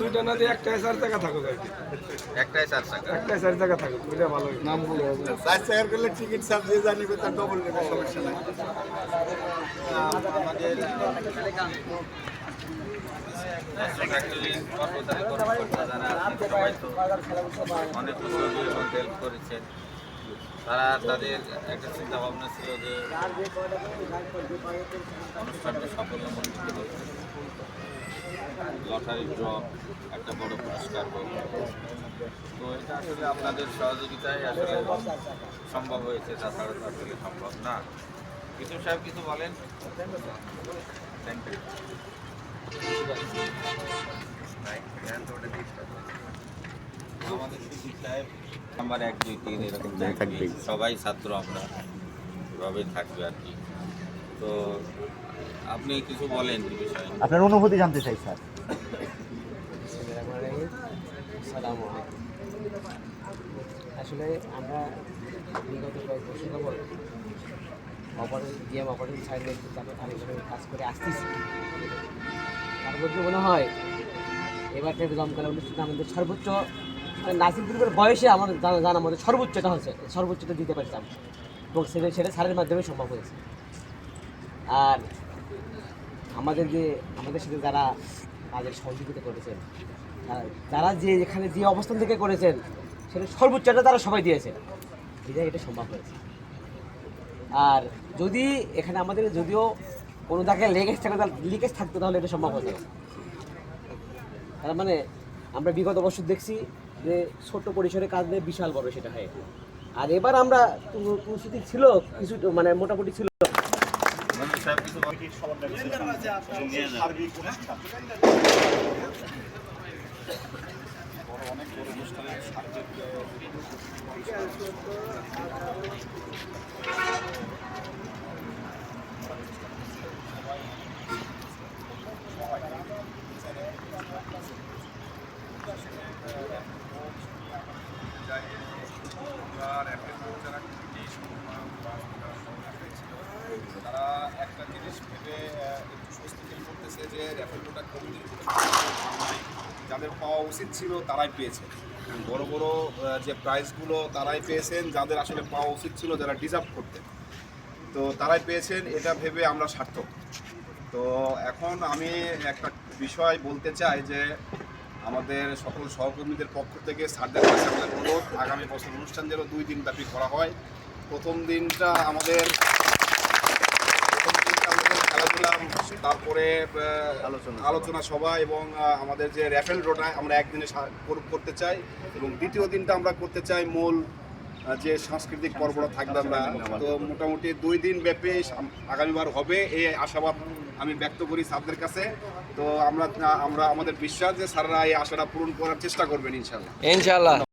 দুইটা না দিয়ে একটাই চার টাকা থাকুক আর কি একটাই চার চাকা একটাই চার টাকা থাকুক ওইটা ভালো নাম বলে হবে চার চাকার করলে টিকিট চার্জ যে জানিবে তার ডবল নেবে সমস্যা নাই আমাদের অনেক উদ্যোগী হেল্প করেছেন তারা তাদের একটা চিন্তা ভাবনা ছিল যে অনুষ্ঠানটা সাফল্যমণ্ডিত হোক লটারি ড্র, একটা বড় পুরস্কার তো এটা আসলে আপনাদের সহযোগিতায় আসলে সম্ভব হয়েছে তাছাড়া তো আসলে সম্ভব না। কিছু সাহেব কিছু বলেন? থ্যাংক ইউ আমাদের সুজিত সাহেব নাম্বার এক দুই তিন এরকম থাকবে সবাই ছাত্র আমরা এভাবেই থাকবে আর কি। তো আপনি কিছু বলেন এই বিষয়ে। আপনার অনুভূতি জানতে চাই স্যার। আসসালামু আলাইকুম। আসলে আমরা বিগত কয়েক বছর যাবৎ অপারেশন জিএম অপারেশন সাইড নেতৃত্বে আমরা তার হিসেবে কাজ করে আসতেছি। তার মধ্যে মনে হয় এবার একটা দমকালা অনুষ্ঠানে আমাদের সর্বোচ্চ নাসির গ্রুপের বয়সে আমার জানা আমাদের সর্বোচ্চটা হচ্ছে, সর্বোচ্চটা দিতে পারতাম। এবং সেটা সেটা স্যারের মাধ্যমে সম্ভব হয়েছে। আর আমাদের যে আমাদের সাথে যারা কাজের সহযোগিতা করেছেন তারা- যে এখানে যে অবস্থান থেকে করেছেন, সেটা সর্বোচ্চটা তারা সবাই দিয়েছে। বিধায় এটা সম্ভব হয়েছে। আর যদি এখানে আমাদের যদিও কোনো জায়গায় লেগেজ থাকতো লিকেজ থাকতো তাহলে এটা সম্ভব হতো তার মানে আমরা বিগত বছর দেখছি যে ছোট পরিসরে কাজ নিয়ে বিশাল বড় সেটা হয়। আর এবার আমরা প্রস্তুতি ছিল, কিছু মানে মোটামুটি ছিল। সাহেব কিছু তারা একটা জিনিস ভেবে করতেছে যে যাদের পাওয়া উচিত ছিল তারাই পেয়েছে বড় বড় যে প্রাইজগুলো তারাই পেয়েছেন যাদের আসলে পাওয়া উচিত ছিল যারা ডিজার্ভ করতেন তো তারাই পেয়েছেন এটা ভেবে আমরা সার্থক তো এখন আমি একটা বিষয় বলতে চাই যে আমাদের সকল সহকর্মীদের পক্ষ থেকে কাছে আমাদের অনুরোধ। আগামী বছর অনুষ্ঠান যেন দুই দিন ব্যাপী করা হয়। প্রথম দিনটা আমাদের খেলাধুলা তারপরে আলোচনা আলোচনা সভা এবং আমাদের যে র্যাফেল ড্রটা আমরা একদিনে করতে চাই এবং দ্বিতীয় দিনটা আমরা করতে চাই মূল যে সাংস্কৃতিক পর্বটা থাকবে আমরা। তো মোটামুটি দুই দিন ব্যাপী আগামীবার হবে। এই আশাবাদ আমি ব্যক্ত করি স্যারদের কাছে। তো আমরা আমরা আমাদের বিশ্বাস যে স্যাররা এই আশাটা পূরণ করার চেষ্টা করবেন ইনশাল্লাহ। ইনশাআল্লাহ